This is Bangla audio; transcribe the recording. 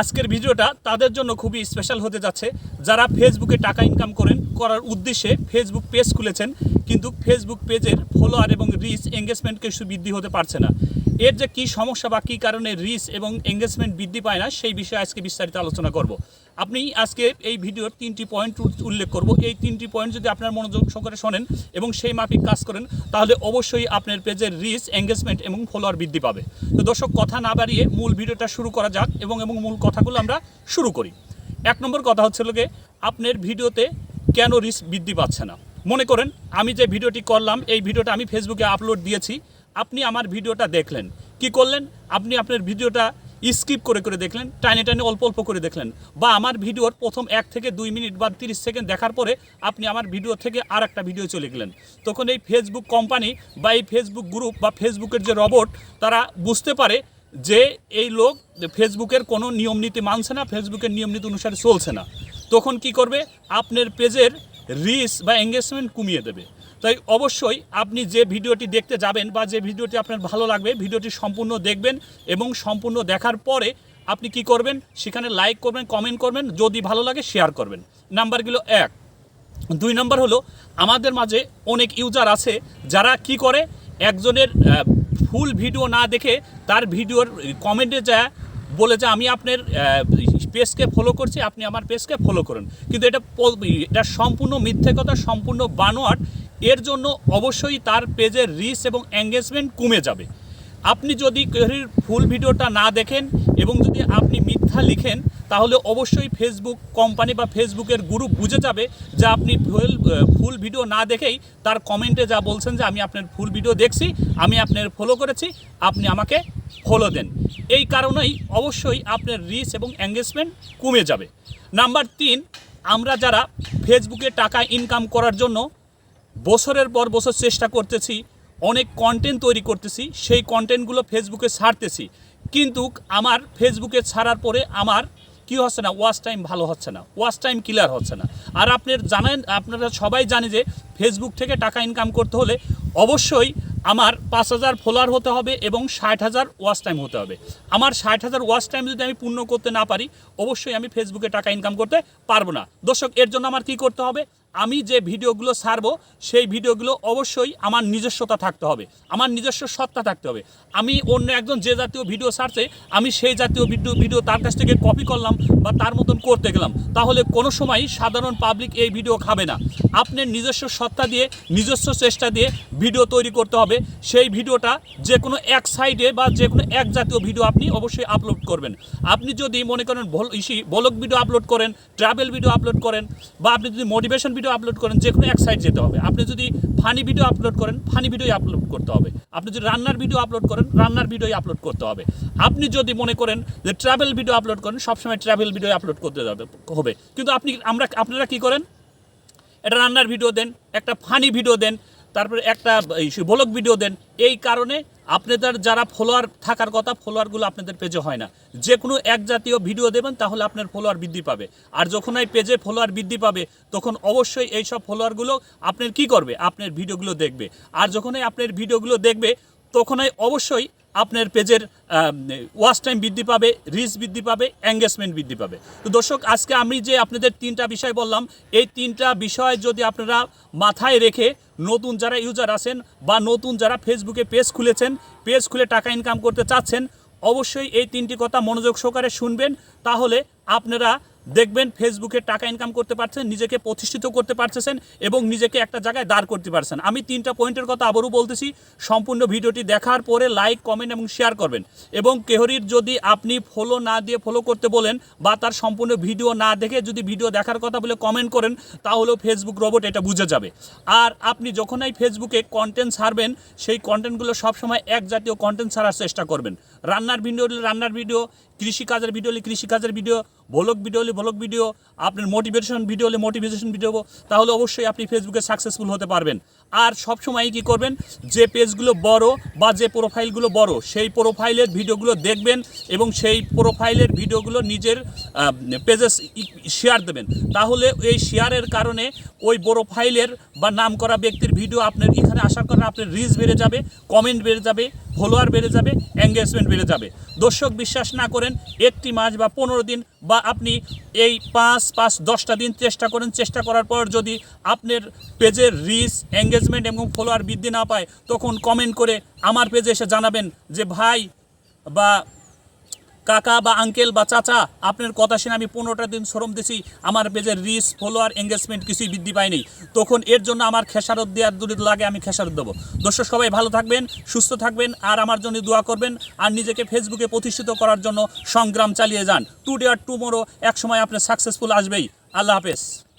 আজকের ভিডিওটা তাদের জন্য খুবই স্পেশাল হতে যাচ্ছে। যারা ফেসবুকে টাকা ইনকাম করেন, করার উদ্দেশ্যে ফেসবুক পেজ খুলেছেন, কিন্তু ফেসবুক পেজের ফলোয়ার এবং রিচ এঙ্গেজমেন্টকে কিছু বৃদ্ধি হতে পারছে না। এর যে কী সমস্যা বা কী কারণে রিচ এবং এঙ্গেজমেন্ট বৃদ্ধি পায় না, সেই বিষয়ে আজকে বিস্তারিত আলোচনা করব। আপনি আজকে এই ভিডিওর তিনটি পয়েন্ট উল্লেখ করব। এই তিনটি পয়েন্ট যদি আপনার মনোযোগ সহকারে শোনেন এবং সেই মাফিক কাজ করেন, তাহলে অবশ্যই আপনার পেজের রিচ এঙ্গেজমেন্ট এবং ফলোয়ার বৃদ্ধি পাবে। তো দর্শক, কথা না বাড়িয়ে মূল ভিডিওটা শুরু করা যাক এবং এবং মূল কথাগুলো আমরা শুরু করি। এক নম্বর কথা হচ্ছে লোকে আপনার ভিডিওতে কেন রিচ বৃদ্ধি পাচ্ছে না? মনে করেন, আমি যে ভিডিওটি করলাম, এই ভিডিওটা আমি ফেসবুকে আপলোড দিয়েছি। আপনি আমার ভিডিওটা দেখলেন। কি করলেন? আপনি আপনার ভিডিওটা স্কিপ করে করে দেখলেন, টাইনে টাইনে অল্প অল্প করে দেখলেন। বা আমার ভিডিওর প্রথম এক থেকে দুই মিনিট বা তিরিশ সেকেন্ড দেখার পরে আপনি আমার ভিডিও থেকে আর একটা ভিডিও চলে গেলেন। তখন এই ফেসবুক কোম্পানি বা এই ফেসবুক গ্রুপ বা ফেসবুকের যে রবট তারা বুঝতে পারে যে এই লোক ফেসবুকের কোনো নিয়ম নীতি মানছে না ফেসবুকের নিয়ম নীতি অনুসারে চলছে না। তখন কি করবে? আপনার পেজের রিচ বা এঙ্গেজমেন্ট কমিয়ে দেবে। তাই অবশ্যই আপনি যে ভিডিওটি দেখতে যাবেন বা যে ভিডিওটি আপনার ভালো লাগবে, ভিডিওটি সম্পূর্ণ দেখবেন এবং সম্পূর্ণ দেখার পরে আপনি কি করবেন? সেখানে লাইক করবেন কমেন্ট করবেন, যদি ভালো লাগে শেয়ার করবেন। নাম্বারগুলো এক। দুই নম্বর হলো, আমাদের মাঝে অনেক ইউজার আছে যারা কি করে? একজনের ফুল ভিডিও না দেখে তার ভিডিওর কমেন্টে যায়, বলে যে, আমি আপনার পেজকে ফলো করছি, আপনি আমার পেজকে ফলো করুন। কিন্তু এটা এটা সম্পূর্ণ মিথ্যে কথা, সম্পূর্ণ বানোয়াট। এর জন্য অবশ্যই তার পেজের রিচ এবং এঙ্গেজমেন্ট কমে যাবে। আপনি যদি কেউরির ফুল ভিডিওটা না দেখেন এবং যদি আপনি মিথ্যা লিখেন, তাহলে অবশ্যই ফেসবুক কোম্পানি বা ফেসবুকের গ্রুপ বুঝে যাবে যে আপনি ফুল ফুল ভিডিও না দেখেই তার কমেন্টে যা বলছেন যে, আমি আপনার ফুল ভিডিও দেখছি, আমি আপনার ফলো করেছি, আপনি আমাকে ফলো দেন। এই কারণেই অবশ্যই আপনার রিচ এবং এঙ্গেজমেন্ট কমে যাবে। নাম্বার তিন, আমরা যারা ফেসবুকে টাকা ইনকাম করার জন্য বছরের পর বছর চেষ্টা করতেছি, অনেক কন্টেন্ট তৈরি করতেছি, সেই কন্টেন্টগুলো ফেসবুকে ছাড়তেছি। কিন্তু আমার ফেসবুকে ছাড়ার পরে আমার কি হচ্ছে না ওয়াচ টাইম ভালো হচ্ছে না ওয়াচ টাইম ক্লিয়ার হচ্ছে না। আর আপনার জানেন, আপনারা সবাই জানে যে ফেসবুক থেকে টাকা ইনকাম করতে হলে অবশ্যই আমার পাঁচ হাজার ফলোয়ার হতে হবে এবং ষাট হাজার ওয়াচ টাইম হতে হবে। আমার ষাট হাজার ওয়াচ টাইম যদি আমি পূর্ণ করতে না পারি, অবশ্যই আমি ফেসবুকে টাকা ইনকাম করতে পারব না। দর্শক, এর জন্য আমার কি করতে হবে? আমি যে ভিডিওগুলো ছাড়বো সেই ভিডিওগুলো অবশ্যই আমার নিজস্বতা থাকতে হবে। আমার নিজস্ব সত্তা থাকতে হবে। আমি অন্য একজন যে জাতীয় ভিডিও সারছে, আমি সেই জাতীয় ভিডিও ভিডিও তার কাছ থেকে কপি করলাম বা তার মতন করতে গেলাম। তাহলে কোনো সময় সাধারণ পাবলিক এই ভিডিও খাবে না। আপনার নিজস্ব সত্তা দিয়ে, নিজস্ব চেষ্টা দিয়ে ভিডিও তৈরি করতে হবে। সেই ভিডিওটা যে কোনো এক সাইডে বা যে কোনো এক জাতীয় ভিডিও আপনি অবশ্যই আপলোড করবেন। আপনি যদি মনে করেন ইসি, বলক ভিডিও আপলোড করেন, ট্রাভেল ভিডিও আপলোড করেন, বা আপনি যদি মোটিভেশন ভিডিও আপলোড করেন যে কোনো এক সাইড যেতে হবে। আপনি যদি ফানি ভিডিও আপলোড করেন ফানি ভিডিও আপলোড করতে হবে। আপনি যদি রান্নার ভিডিও আপলোড করেন রান্নার ভিডিও আপলোড করতে হবে। আপনি যদি মনে করেন যে ট্রাভেল ভিডিও আপলোড করেন, সবসময় ট্রাভেল ভিডিও আপলোড করতে হবে। কিন্তু আপনি, আমরা, আপনারা কি করেন? একটা রান্নার ভিডিও দেন, একটা ফানি ভিডিও দেন, তারপরে একটা বলক ভিডিও দেন। এই কারণে আপনাদের যারা ফলোয়ার থাকার কথা ফলোয়ারগুলো আপনাদের পেজে হয় না। যে কোনো এক জাতীয় ভিডিও দেবেন, তাহলে আপনার ফলোয়ার বৃদ্ধি পাবে। আর যখন এই পেজে ফলোয়ার বৃদ্ধি পাবে, তখন অবশ্যই এই সব ফলোয়ারগুলো আপনার কি করবে? আপনার ভিডিওগুলো দেখবে। আর যখনই আপনার ভিডিওগুলো দেখবে তখনই অবশ্যই আপনার পেজের ওয়াচ টাইম বৃদ্ধি পাবে রিচ বৃদ্ধি পাবে এঙ্গেজমেন্ট বৃদ্ধি পাবে। তো দর্শক, আজকে আমি যে আপনাদের তিনটা বিষয় বললাম, এই তিনটা বিষয় যদি আপনারা মাথায় রেখে নতুন যারা ইউজার আছেন বা নতুন যারা ফেসবুকে পেজ খুলেছেন পেজ খুলে টাকা ইনকাম করতে চাচ্ছেন, অবশ্যই এই তিনটি কথা মনোযোগ সহকারে শুনবেন। তাহলে আপনারা দেখবেন ফেসবুকে টাকা ইনকাম করতে পারছেন, নিজেকে প্রতিষ্ঠিত করতে পারতেছেন এবং নিজেকে একটা জায়গায় দাঁড় করতে পারছেন। আমি তিনটা পয়েন্টের কথা আবারও বলতেছি, সম্পূর্ণ ভিডিওটি দেখার পরে লাইক কমেন্ট এবং শেয়ার করবেন। এবং কেহরির যদি আপনি ফলো না দিয়ে ফলো করতে বলেন বা তার সম্পূর্ণ ভিডিও না দেখে যদি ভিডিও দেখার কথা বলে কমেন্ট করেন, তাহলেও ফেসবুক রোবট এটা বুঝে যাবে। আর আপনি যখনই ফেসবুকে কন্টেন্ট ছাড়বেন, সেই কন্টেন্টগুলো সবসময় এক জাতীয় কন্টেন্ট ছাড়ার চেষ্টা করবেন। রান্নার ভিডিও রান্নার ভিডিও, কৃষিকাজের ভিডিও হলে কৃষিকাজের ভিডিও ভ্লগ ভিডিও হলে ভ্লগ ভিডিও আপনার মোটিভেশন ভিডিও হলে মোটিভেশন ভিডিও তাহলে অবশ্যই আপনি ফেসবুকে সাকসেসফুল হতে পারবেন। আর সবসময় কি করবেন? যে পেজগুলো বড় বা যে প্রোফাইলগুলো বড়, সেই প্রোফাইলের ভিডিওগুলো দেখবেন এবং সেই প্রোফাইলের ভিডিওগুলো নিজের পেজে শেয়ার দেবেন। তাহলে এই শেয়ারের কারণে ওই বড় ফাইলের বা নাম করা ব্যক্তির ভিডিও আপনার এখানে আসার কারণে আপনার রিচ বেড়ে যাবে কমেন্ট বেড়ে যাবে ফলোয়ার বেড়ে যাবে এঙ্গেজমেন্ট বেড়ে যাবে। দর্শক বিশ্বাস না করেন, একটি মাস বা পনেরো দিন বা আপনি এই পাঁচ পাঁচ, দশটা দিন চেষ্টা করেন, চেষ্টা করার পর যদি আপনার পেজের রিচ এঙ্গেজমেন্ট এবং ফলোয়ার বৃদ্ধি না পায়, তখন কমেন্ট করে আমার পেজে এসে জানাবেন যে, ভাই বা কাকা বা আঙ্কেল বা চাচা, আপনার কথা শুনে আমি পনেরোটা দিন শ্রম দিছি। আমার পেজের রিস ফলোয়ার এঙ্গেজমেন্ট কিছুই বৃদ্ধি পায়নি। তখন এর জন্য আমার খেসারত দেওয়ার দূরে লাগে, আমি খেসারত দেবো। দর্শক সবাই ভালো থাকবেন, সুস্থ থাকবেন, আর আমার জন্য দোয়া করবেন, আর নিজেকে ফেসবুকে প্রতিষ্ঠিত করার জন্য সংগ্রাম চালিয়ে যান। টু ডে আর টুমোরো এক সময় আপনার সাকসেসফুল আসবেই। আল্লাহ হাফেজ।